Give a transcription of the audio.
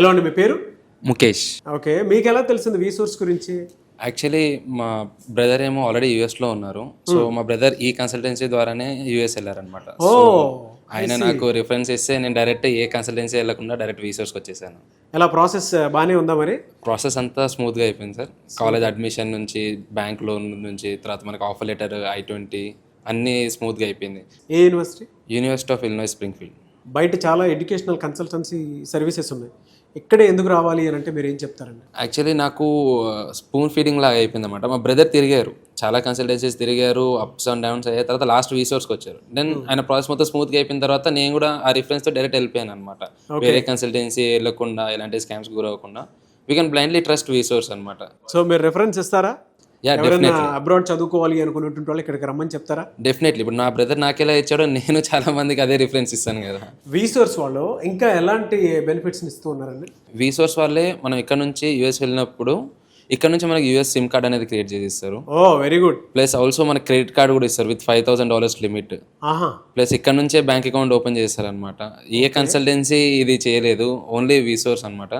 Hello అండి మీ పేరు? Mukesh. Okay మీకు ఎలా తెలిసింది వి సోర్స్ గురించి? యాక్చువల్లీ మా బ్రదర్ ఏమో ఆల్రెడీ యూఎస్లో ఉన్నారు. సో మా బ్రదర్ ఈ కన్సల్టెన్సీ ద్వారానే యూఎస్ వెళ్ళారనమాట ఓ ఆయన నాకు రిఫరెన్స్ ఇస్తే నేను డైరెక్ట్ ఏ కన్సల్టెన్సీ వెళ్ళకుండా డైరెక్ట్ వీసోర్స్కి వచ్చేసాను. ఎలా ప్రాసెస్ బాగానే ఉందా మరి? ప్రాసెస్ అంతా స్మూత్గా అయిపోయింది సార్. కాలేజ్ అడ్మిషన్ నుంచి బ్యాంక్ లోన్ నుంచి తర్వాత మనకి ఆఫర్ లెటర్ ఐ ట్వంటీ అన్నీ స్మూత్గా అయిపోయింది. ఏ university university of Illinois Springfield బయట చాలా ఎడ్యుకేషనల్ కన్సల్టెన్సీ సర్వీసెస్ ఉన్నాయి. ఇక్కడే ఎందుకు రావాలి అని అంటే మీరు ఏం చెప్తారండి? యాక్చువల్లీ నాకు స్పూన్ ఫీడింగ్ లాగా అయిపోయింది అనమాట మా బ్రదర్ తిరిగారు. చాలా కన్సల్టెన్సీస్ తిరిగారు అప్స్ అండ్ డౌన్స్ అయ్యాయి. తర్వాత లాస్ట్ వీసోర్స్కి వచ్చారు. దెన్ ఆయన ప్రాసెస్ మొత్తం స్మూత్గా అయిపోయిన తర్వాత నేను కూడా ఆ రిఫరెన్స్తో డైరెక్ట్ వెళ్ళిపోయాను అనమాట వేరే కన్సల్టెన్సీ వెళ్ళకుండా ఎలాంటి scams గురవ్వకుండా. We can blindly trust V source అనమాట సో మీరు రెఫరెన్స్ ఇస్తారా? అబ్రాడ్ చదువుకోవాలి అనుకున్నటువంటి వాళ్ళు ఇక్కడికి రమ్మని చెప్తారా? డెఫినెట్లీ ఇప్పుడు నా బ్రదర్ నాకెలా ఇచ్చాడో నేను చాలా మందికి అదే రిఫరెన్స్ ఇస్తాను కదా. వి సోర్స్ వాళ్ళు ఇంకా ఎలాంటి బెనిఫిట్స్ ఇస్తూ ఉన్నారండి వీసోర్స్ వాళ్ళే మనం ఇక్కడ నుంచి యూఎస్ వెళ్ళినప్పుడు ఇక్కడ నుంచి మనకి యూఎస్ సిమ్ కార్డ్ అనేది క్రియేట్ చేసి ఇస్తారు oh very good plus also మనకి క్రెడిట్ కార్డ్ కూడా ఇస్తారు with five thousand dollars limit plus ఇక్కడ నుంచే బ్యాంక్ అకౌంట్ ఓపెన్ చేస్తారనమాట ఏ కన్సల్టెన్సీ ఇది చేయలేదు ఓన్లీ వీసోర్స్ అనమాట